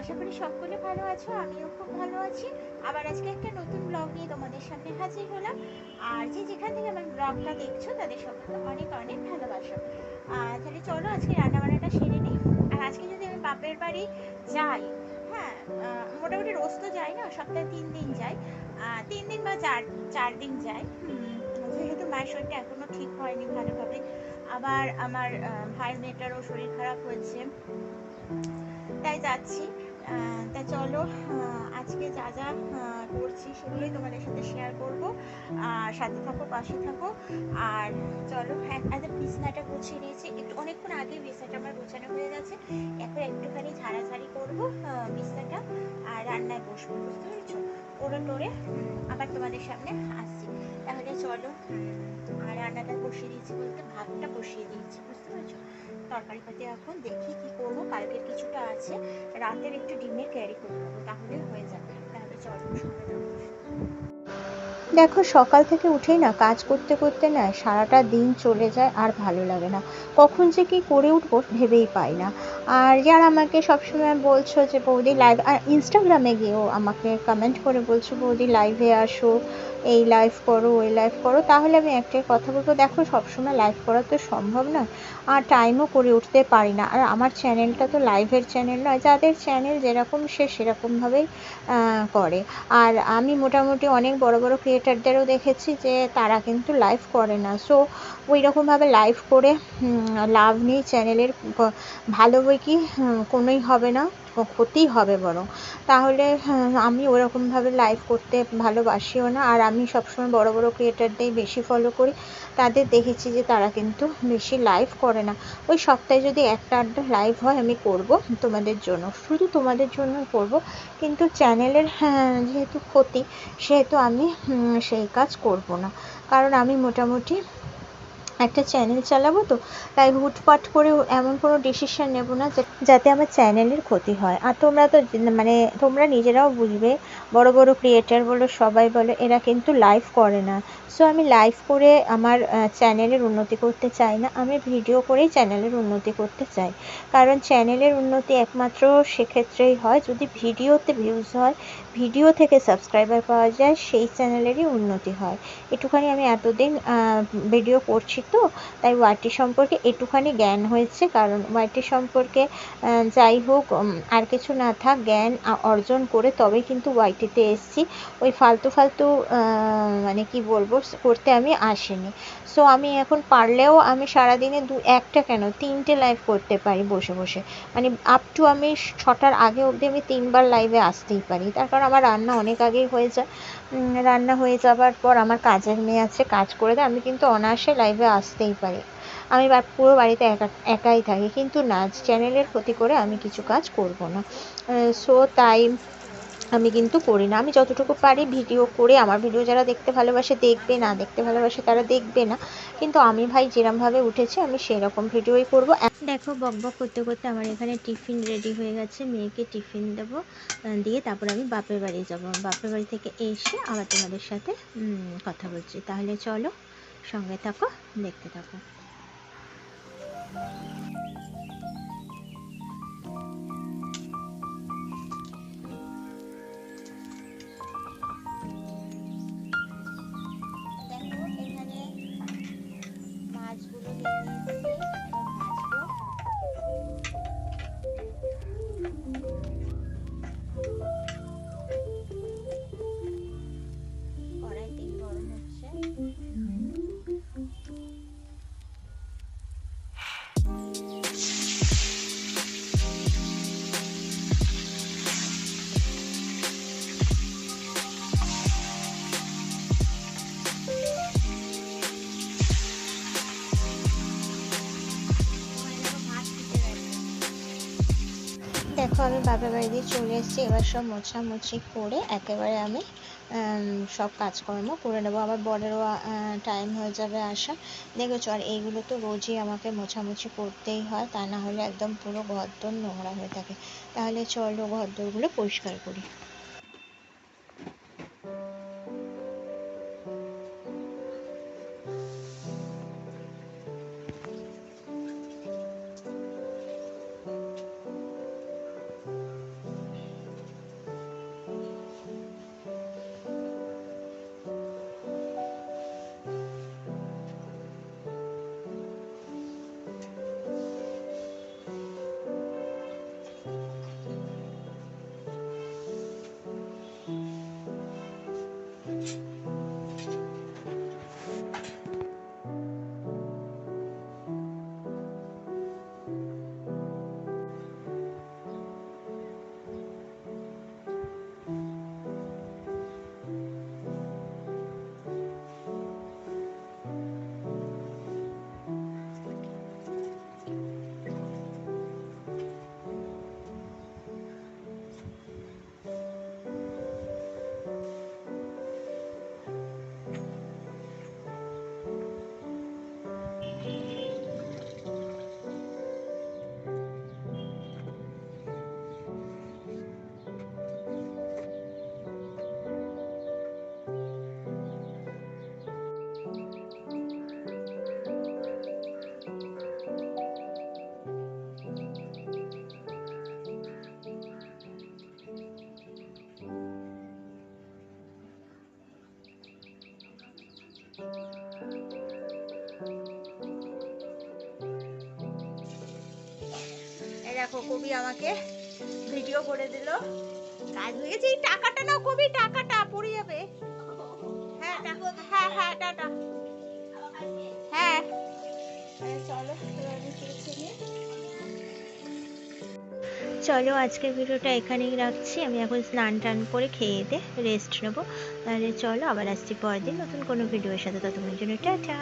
আশা করি সকলে ভালো আছো, আমিও খুব ভালো আছি। আবার আজকে একটা নতুন ব্লগ নিয়ে তোমাদের সামনে হাজির হলাম। আর যে যেখান থেকে আমার ব্লগটা দেখছ, তাদের সকলকে অনেক অনেক ভালোবাসো। তাহলে চলো আজকে রান্নাবান্নাটা সেরে নিই। আর আজকে যদি আমি বাপের বাড়ি যাই হ্যাঁ মোটামুটি রোজ তো যাই না, সপ্তাহে তিন দিন যাই। তিন দিন বা চার চার দিন যাই। যেহেতু মায়ের শরীরটা এখনও ঠিক হয়নি ভালোভাবে, আবার আমার ভাইয়ের মেয়েটারও শরীর খারাপ হয়েছে তাই যাচ্ছি। তা চলো আজকে যা যা করছি সেগুলোই তোমাদের সাথে শেয়ার করব। আর সাথে থাকো, পাশে থাকো। আর চলো হ্যাঁ আচ্ছা বিছনাটা গুছিয়ে নিয়েছি। একটু, অনেকক্ষণ আগে বিছনাটা আমার গোছানো হয়ে গেছে। এখন একটুখানি ঝাড়াঝাড়ি করব বিছনাটা। আর রান্নায় বসবো, বুঝতে পেরেছ? ওরে টোরে আবার তোমাদের সামনে আসছি। তাহলে চলো। আর রান্নাটা বসিয়ে দিয়েছি বলতে ভাতটা বসিয়ে দিয়েছি, বুঝতে পেরেছ? তরকারি পাতি এখন দেখি কি করব, কালকের কিছুটা আছে। রাতের একটু ডিমের ক্যারি করে নেব তাহলে হয়ে যাবে। তাহলে চলো। দেখো, সকাল থেকে উঠেই না, কাজ করতে করতে না সারাটা দিন চলে যায় আর ভালো লাগে না। কখন যে কি করে উঠবো ভেবেই পাই না। আর যারা আমাকে সবসময় বলছো যে বৌদি লাইভ আর ইনস্টাগ্রামে গিয়েও আমাকে কমেন্ট করে বলছো, বৌদি লাইভে আসো এই লাইভ করো, ওই লাইভ করো, তাহলে আমি একটাই কথা বলব, দেখো সবসময় লাইভ করা তো সম্ভব নয় আর টাইমও করে উঠতে পারি না, আর আমার চ্যানেলটা তো লাইভের চ্যানেল নয়, যাদের চ্যানেল যেরকম সে সেরকমভাবেই করে, আর আমি মোটামুটি অনেক বড় বড় ক্রিয়েটারদেরও দেখেছি যে তারা কিন্তু লাইভ করে না সো ওই রকমভাবে লাইভ করে লাভ নেই চ্যানেলের ভালো বই কি কোনোই হবে না। ক- ক্ষতিই হবে বরং। তাহলে হ্যাঁ, আমি ওরকমভাবে লাইভ করতে ভালোবাসিও না। আর আমি সবসময় বড় বড় ক্রিয়েটারদের বেশি ফলো করি। তাদের দেখেছি যে তারা কিন্তু বেশি লাইভ করে না। ওই সপ্তাহে যদি একটা আধটা লাইভ হয় আমি করব তোমাদের জন্য। শুধু তোমাদের জন্য করব। কিন্তু চ্যানেলের যেহেতু ক্ষতি সেহেতু আমি সেই কাজ করব না। কারণ আমি মোটামুটি একটা চ্যানেল চালাবো তো? তাই হুটপাট করে এমন কোনো ডিসিশন নেব না যাতে আমার চ্যানেলের ক্ষতি হয়। আর তোমরা তো মানে তোমরা নিজেরাও বুঝবে, বড় বড় ক্রিয়েটার বলো, সবাই বলো, এরা কিন্তু লাইভ করে না। সো আমি লাইভ করে আমার চ্যানেলের উন্নতি করতে চাই না। আমি ভিডিও করেই চ্যানেলের উন্নতি করতে চাই। কারণ চ্যানেলের উন্নতি একমাত্র সেক্ষেত্রেই হয়। যদি ভিডিওতে ভিউজ হয় ভিডিও থেকে সাবস্ক্রাইবার পাওয়া যায়, সেই চ্যানেলেরই উন্নতি হয়। একটুখানি আমি এতদিন ভিডিও করছি তো? তাই ওয়াইটি সম্পর্কে একটুখানি জ্ঞান হয়েছে, কারণ ওয়াইটি সম্পর্কে যাই হোক আর কিছু না থাক, জ্ঞান অর্জন করে তবে কিন্তু ওয়াইটিতে এসেছি। ওই ফালতু ফালতু মানে কি বলব, করতে আমি আসিনি। সো আমি এখন পারলেও আমি সারাদিনে দু, একটা কেন, তিনটে লাইভ করতে পারি বসে বসে। মানে আপ টু আমি ছটার আগে অবধি আমি তিনবার লাইভে আসতেই পারি। তার কারণ আমার রান্না অনেক আগেই হয়ে যায়। রান্না হয়ে যাবার পর আমার কাজের মেয়ে আছে, কাজ করে দেয়। আমি কিন্তু অনায়াসে লাইভে আসতেই পারি। আমি পুরো বাড়িতে একা, একাই থাকি। কিন্তু নাচ চ্যানেলের ক্ষতি করে আমি কিছু কাজ করব না। সো তাই আমি কিন্তু করি না। আমি যতটুকু পারি ভিডিও করে। আমার ভিডিও যারা দেখতে ভালোবাসে দেখবে, না দেখতে ভালোবাসে তারা দেখবে না। কিন্তু আমি ভাই যেরমভাবে উঠেছি, আমি সেরকম ভিডিওই করব। দেখো, বক বক করতে করতে আমার এখানে টিফিন রেডি হয়ে গেছে। মেয়েকে টিফিন দেবো দিয়ে তারপর আমি বাপের বাড়ি যাব। বাপের বাড়ি থেকে এসে আবার তোমাদের সাথে কথা বলছি। তাহলে চলো, সঙ্গে থাকো, দেখতে থাকো। দেখো আমি বাপের বাড়ি দিয়ে চলে এসেছি। এবার সব মোছামুছি করে একেবারে আমি সব কাজকর্ম করে নেব। আবার বরেরও টাইম হয়ে যাবে আসা। দেখেছ, আর এইগুলো তো রোজই আমাকে মোছামুছি করতেই হয়। তা না হলে একদম পুরো ঘরদোর নোংরা হয়ে থাকে। তাহলে চলো ঘরদোরগুলো পরিষ্কার করি। দেখো, কবি আমাকে ভিডিও করে দিল। কাজ হয়ে গেছে, এই টাকাটা নাও কবি, টাকাটা, পড়ে যাবে। হ্যাঁ হ্যাঁ হ্যাঁ টাটা। হ্যাঁ। চলো আজকের ভিডিওটা এখানেই রাখছি। আমি এখন স্নান টান করে খেয়ে দে রেস্ট নেব। তাহলে চলো, আবার আসছি পরের দিন নতুন কোনো ভিডিওর সাথে। ততক্ষণের জন্য টাটা।